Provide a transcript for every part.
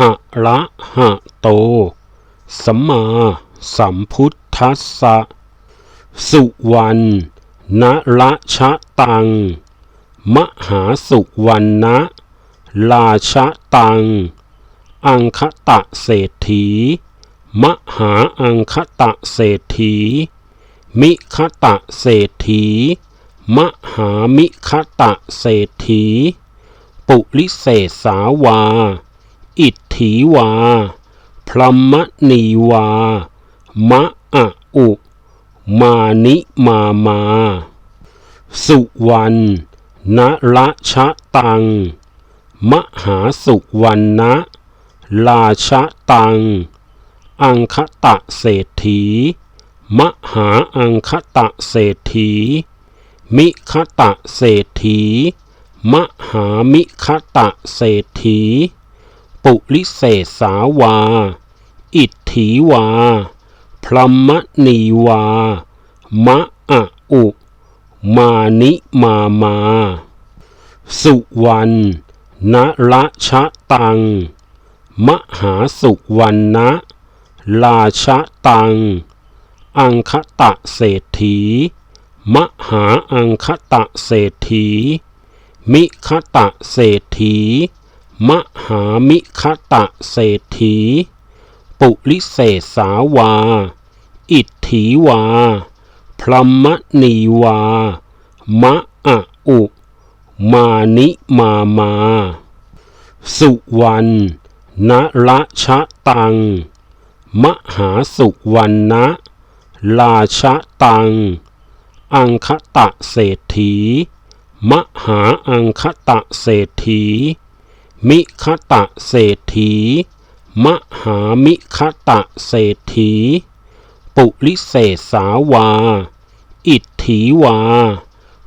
อะระหะโต สัมมาสัมพุทธัสสะ สุวรรณนละชะตัง มหาสุวรรณะราชะตัง อังคตะเศรษฐี มหาอังคตะเศรษฐี มิคตะเศรษฐี มหามิคตะเศรษฐี ปุริเศษสาวา อิทถีวา พรหมณีวา มะอะอุ มานิมามา สุวรรณนละชะตัง มหาสุวรรณะราชะตัง อังคตะเศรษฐี มหาอังคตะเศรษฐี มิคตะเศรษฐี มหามิคตะเศรษฐี ปุริเศษสาวา อิทถีวา พรหมณีวา มะอะอุ มานิมามา สุวรรณนละชะตัง มหาสุวรรณะราชะตัง อังคตะเศรษฐี มหาอังคตะเศรษฐี มิคตะเศรษฐี มหามิคตะเศรษฐี ปุริเศษสาวา อิทถีวา พรหมณีวา มะอะอุ มานิมามา สุวรรณนละชะตัง มหาสุวรรณะราชะตัง อังคตะเศรษฐี มหาอังคตะเศรษฐี มิคตะเศรษฐี มหามิคตะเศรษฐี ปุริเศสาวา อิทถีวา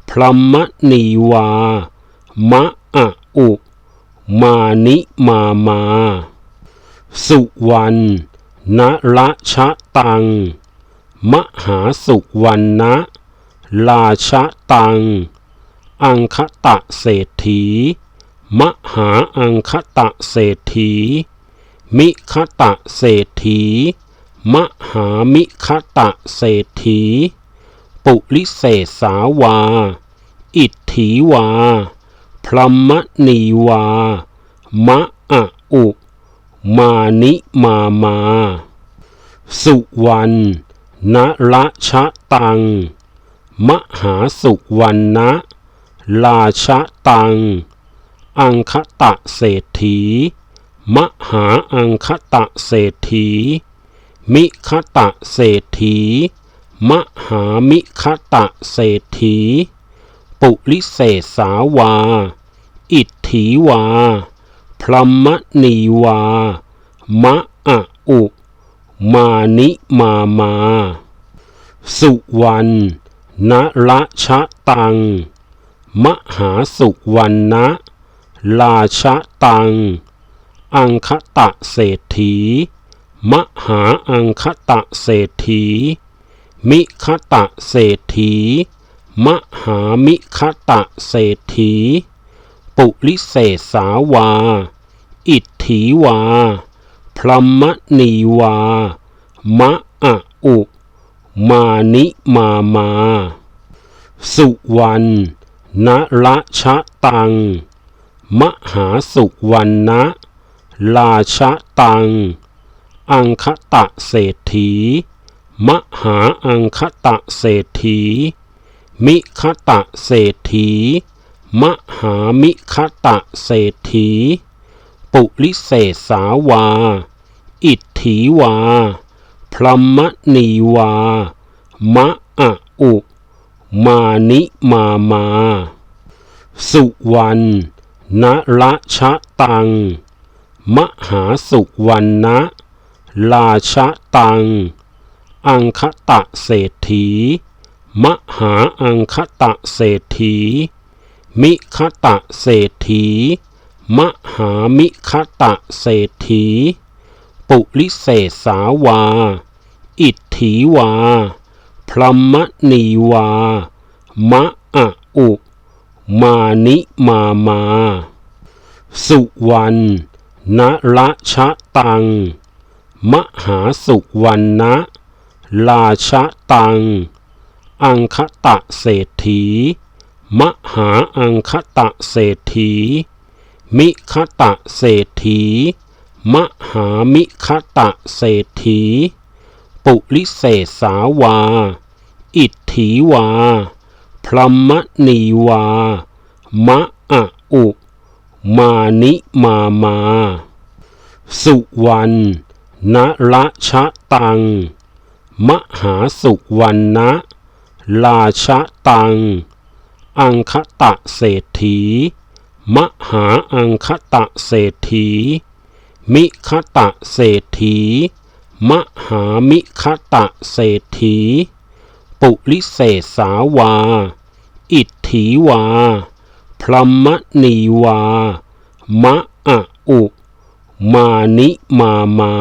พรหมณีวา มะอะอุ มานิมามา สุวรรณนละชะตัง มหาสุวรรณะราชะตัง อังคตะเศรษฐี มหาอังคตะเศรษฐี มิคตะเศรษฐี มหามิคตะเศรษฐี ปุริเศสาวา อิทถีวา พรหมณีวา มะอะอุ มานิมามา สุวรรณนละชะตัง มหาสุวรรณะราชะตัง อังคตะเศรษฐี มหาอังคตะเศรษฐี มิคตะเศรษฐี มหามิคตะเศรษฐี ปุริเศสาวา อิทถีวา พรหมณีวา มะอะอุ มานิมามา สุวรรณนละชะตัง มหาสุวรรณะ ราชะตัง อังคตะเศรษฐี มหาอังคตะเศรษฐี มิคตะเศรษฐี มหามิคตะเศรษฐี ปุริเศสาวา อิทถีวา พรหมณีวา มะอะอุ มานิมามา สุวรรณนละชะตัง มหาสุวรรณะ ราชะตัง อังคตะเศรษฐี มหาอังคตะเศรษฐี มิคตะเศรษฐี มหามิคตะเศรษฐี ปุริเศสาวา อิทถีวา พรหมณีวา มะอะอุ มานิมามา สุวรรณ นละชะตัง มหาสุวรรณะราชะตัง อังคตะเศรษฐี มหาอังคตะเศรษฐี มิคตะเศรษฐี มหามิคตะเศรษฐี ปุริเศสาวา อิทถีวา พรหมณีวามะอะอุ มานิมามา สุวรรณนละชะตัง มหาสุวรรณะราชะตัง อังคตะเศรษฐี มหาอังคตะเศรษฐี มิคตะเศรษฐี มหามิคตะเศรษฐี ปุริเศสาวา อิทถีวา พรมณีวา มะอะอุ มานิมามา สุวรรณนละชะตัง มหาสุวรรณะราชะตัง อังคตะเศรษฐี มหาอังคตะเศรษฐี มิคตะเศรษฐี มหามิคตะเศรษฐี ปุริเศษสาวา อิทถีวา พรหมณีวา มะอะอุ มานิมามา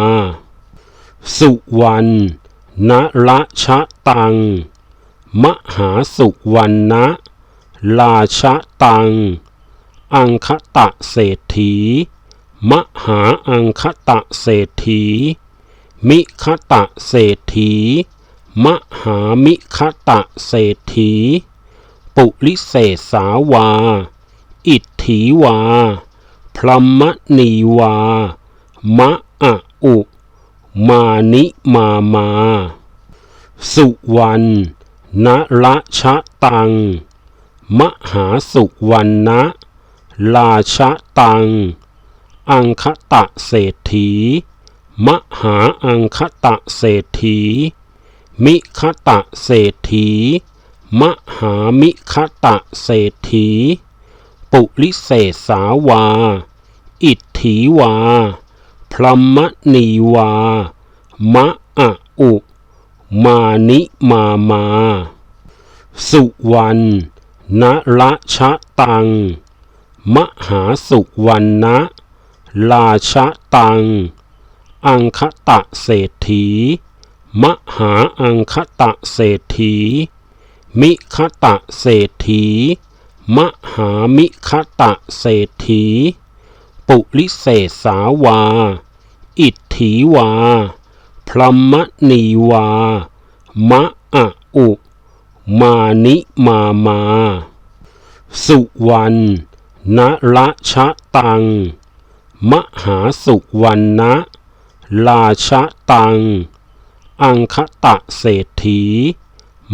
สุวรรณนละชะตัง มหาสุวรรณะราชะตัง อังคตะเศรษฐี มหาอังคตะเศรษฐี มิคตะเศรษฐี มหามิคตะเศรษฐี ปุริเศสาวา อิทถีวา พรหมณีวา มะอะอุ มานิมามา สุวรรณนละชะตัง มหาสุวรรณะราชะตัง อังคตะเศรษฐี มหาอังคตะเศรษฐี มิคตะเศรษฐี มหามิคตะเศรษฐี ปุริเศสาวา อิทถีวา พรหมณีวา มะอะอุ มานิมามา สุวรรณนละชะตัง มหาสุวรรณะราชะตัง อังคตะเศรษฐี มหาอังคตะเศรษฐี มิคตะเศรษฐี มหามิคตะเศรษฐี ปุริเศษสาวา อิทถีวา พรหมณีวา มะอะอุ มานิมามา สุวรรณนละชะตัง มหาสุวรรณะราชะตัง อังคตะเศรษฐี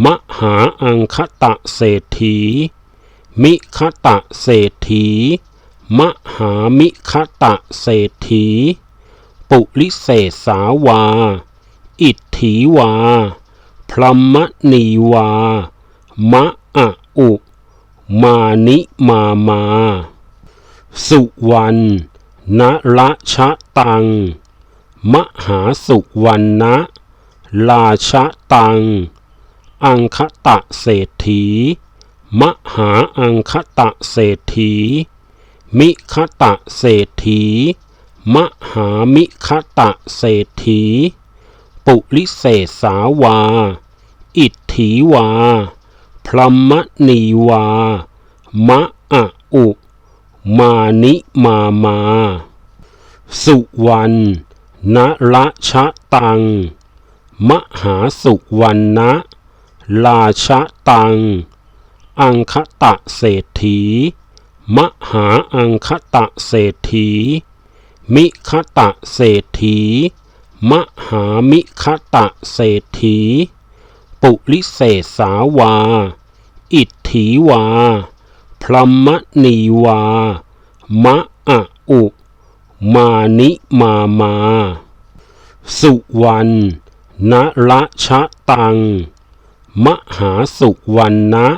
มหาอังคตะเศรษฐี มิคตะเศรษฐี มหามิคตะเศรษฐี ปุริเศสาวา อิทถีวา พรหมณีวา มะอะอุ มานิมามา สุวรรณนละชะตัง มหาสุวรรณะราชะตัง อังคตะเศรษฐี มหาอังคตะเศรษฐี มิคตะเศรษฐี มหามิคตะเศรษฐี ปุริเศสาวา อิทถีวา พรหมณีวา มะอะอุ มานิมามา สุวรรณนละชะตัง มหาสุวรรณะ ราชะตัง อังคตะเศรษฐี มหาอังคตะเศรษฐี มิคตะเศรษฐี มหามิคตะเศรษฐี ปุริเศสาวา อิทถีวา พรหมณีวา มะอะอุ มานิมามา สุวรรณนละชะตัง มหาสุวรรณะ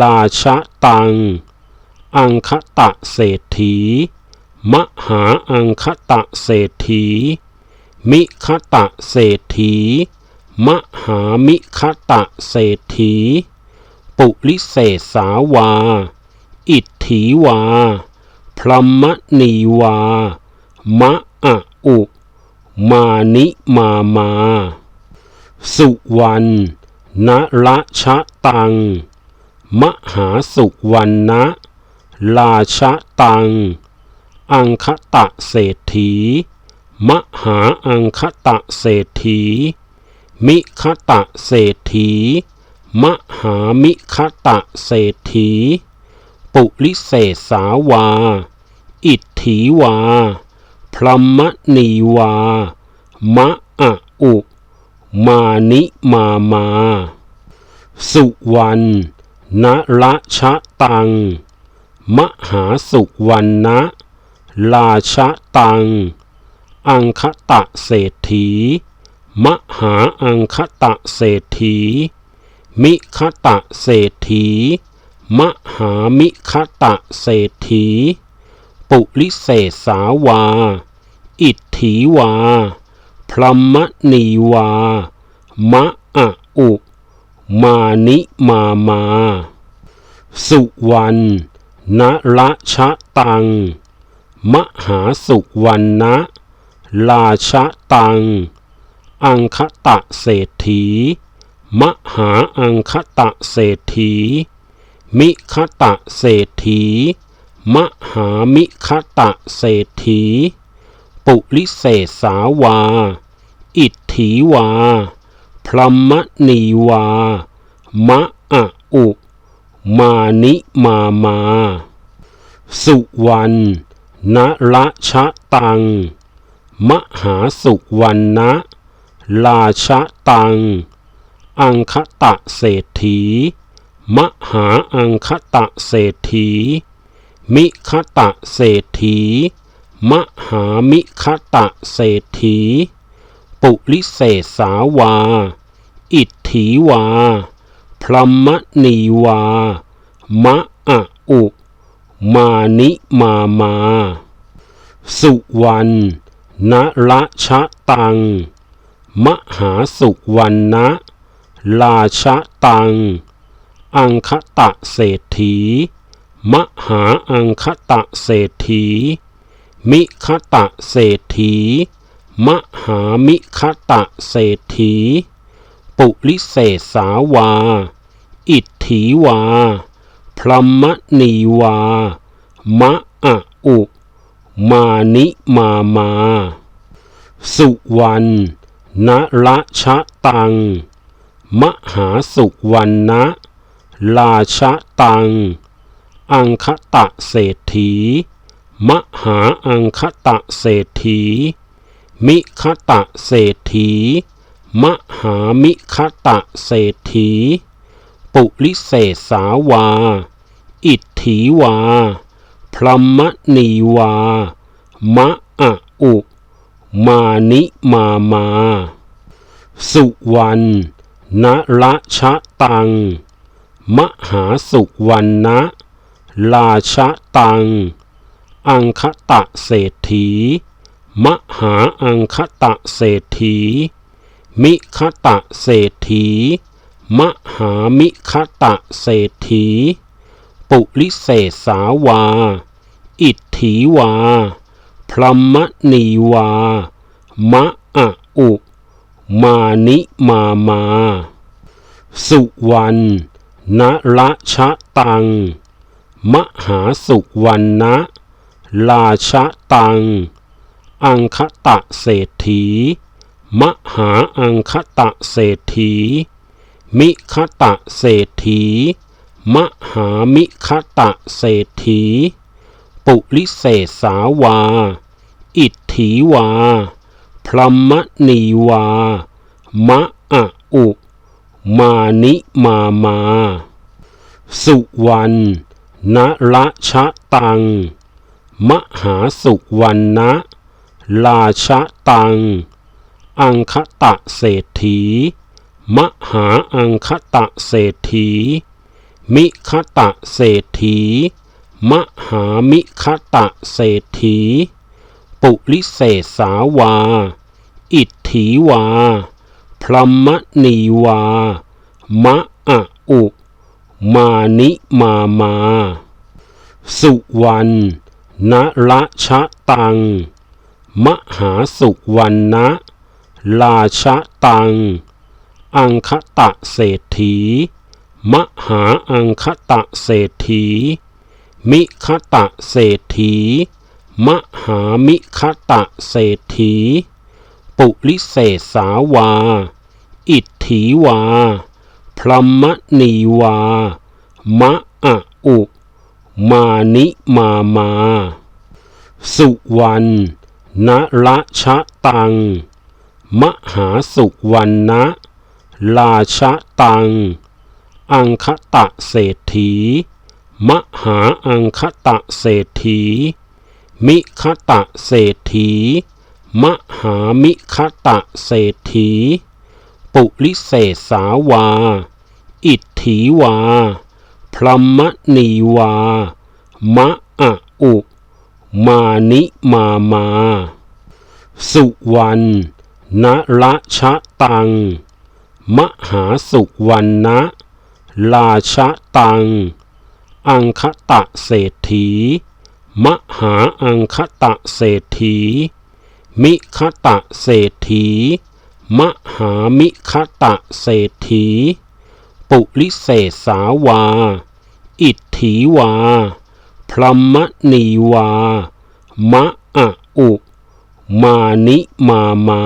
ราชะตัง อังคตะเศรษฐี มหาอังคตะเศรษฐี มิคตะเศรษฐี มหามิคตะเศรษฐี ปุริเศสาวา อิทถีวา พรหมณีวา มะอะอุ มานิมามา สุวรรณ นละชะตัง มหาสุวรรณะลาชะตัง อังคตะเศรษฐี มหาอังคตะเศรษฐี มิคตะเศรษฐี มหามิคตะเศรษฐี ปุริเศสาวา อิทถีวา พรหมณีวามะอะอุ มานิมามา สุวรรณนละชะตัง มหาสุวรรณะลาชะตัง อังคตะเศรษฐี มหาอังคตะเศรษฐี มิคตะเศรษฐี มหามิคตะเศรษฐี ปุริเศสาวา อิทถีวา พรมณีวา มะอะอุ มานิมามา สุวรรณนละชะตัง มหาสุวรรณะลาชะตัง อังคตะเศรษฐี มหาอังคตะเศรษฐี มิคตะเศรษฐี มหามิคตะเศรษฐี ปุริเศษสาวา อิทถีวา พรหมณีวา มะอะอุ มานิมามา สุวรรณละชะตัง มหาสุวรรณะลาชะตัง อังคตะเศรษฐี มหาอังคตะเศรษฐี มิคตะเศรษฐี มหามิคตะเศรษฐี ปุริเศษสาวา อิทถีวา พรหมณีวา มะอะอุ มานิมามา สุวรรณนละชะตัง มหาสุวรรณะลาชะตัง อังคตะเศรษฐี มหาอังคตะเศรษฐี มิคตะเศรษฐี มหามิคตะเศรษฐี ปุริเศสาวา อิทถีวา พรหมณีวา มะอะอุ มานิมามา สุวรรณนละชะตัง มหาสุวรรณะลาชะตัง อังคตะเศรษฐี มหาอังคตะเศรษฐี มิคตะเศรษฐี มหามิคตะเศรษฐี ปุริเศสาวา อิทถีวา พรหมณีวา มะอะอุ มานิมามา สุวรรณนละชะตัง มหาสุวรรณะลาชะตัง อังคตะเศรษฐี มหาอังคตะเศรษฐี มิคตะเศรษฐี มหามิคตะเศรษฐี ปุริเศสาวา อิทถีวา พรหมณีวา มะอะอุ มานิมามา สุวรรณนละชะตัง มหาสุวรรณนะ ลาชะตัง อังคตะเศรษฐี มหาอังคตะเศรษฐี มิคตะเศรษฐี มหามิคตะเศรษฐี ปุริเศสาวา อิทถีวา พรหมณีวา มะอะอุ มานิมามา สุวรรณนละชะตัง มหาสุวรรณะลาชะตัง อังคตะเศรษฐี มหาอังคตะเศรษฐี มิคตะเศรษฐี มหามิคตะเศรษฐี ปุริเศสาวา อิทถีวา พรหมนีวา มะอะอุ มานิมามา สุวรรณ นละชะตัง มหาสุวรรณะราชะตัง อังคตะเศรษฐี มหาอังคตะเศรษฐี มิคตะเศรษฐี มหามิคตะเศรษฐี ปุริเศสาวา อิทถีวา พรหมนีวามะอะอุ มานิมามา สุวรรณนละชะตัง มหาสุวรรณะราชะตัง อังคตะเศรษฐี มหาอังคตะเศรษฐี มิคตะเศรษฐี มหามิคตะเศรษฐี ปุริเศษสาวา อิทถีวา พรหมนีวา มะอะอุ มานิมามา สุวรรณนละชะตัง มหาสุวรรณะราชะตัง อังคตะเศรษฐี มหาอังคตะเศรษฐี มิคตะเศรษฐี มหามิคตะเศรษฐี ปุริเศสาวา อิทถีวา พรหมนีวา มะอะอุ มานิมามา